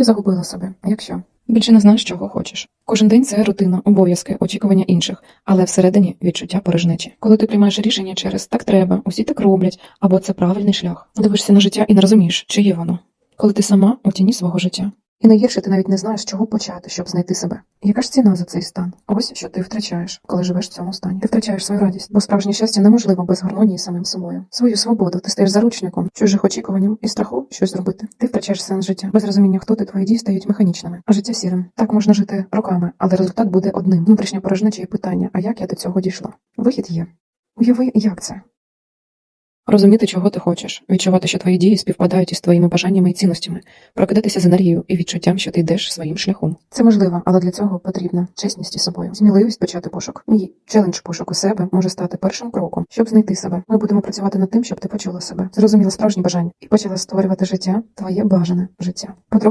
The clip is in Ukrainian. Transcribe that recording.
Ти загубила себе. А якщо? Більше не знаєш, чого хочеш. Кожен день це рутина, обов'язки, очікування інших, але всередині відчуття порожнечі. Коли ти приймаєш рішення через так треба, усі так роблять, або це правильний шлях. Дивишся на життя і не розумієш, чи є воно. Коли ти сама у тіні свого життя. І найгірше ти навіть не знаєш, чого почати, щоб знайти себе. Яка ж ціна за цей стан? Ось що ти втрачаєш, коли живеш в цьому стані. Ти втрачаєш свою радість, бо справжнє щастя неможливо без гармонії з самим собою. Свою свободу ти стаєш заручником чужих очікуванням і страху щось зробити. Ти втрачаєш сенс життя. Без розуміння, хто ти твої дії стають механічними, а життя сірим. Так можна жити роками, але результат буде одним. Внутрішня порожнеча і питання: а як я до цього дійшла? Вихід є. Уяви, як це. Розуміти, чого ти хочеш, відчувати, що твої дії співпадають із твоїми бажаннями і цінностями, прокидатися з енергією і відчуттям, що ти йдеш своїм шляхом. Це можливо, але для цього потрібна чесність із собою, сміливість почати пошук. Мій челендж пошуку себе може стати першим кроком, щоб знайти себе. Ми будемо працювати над тим, щоб ти почула себе, зрозуміла справжні бажання і почала створювати життя, твоє бажане життя. Подробиці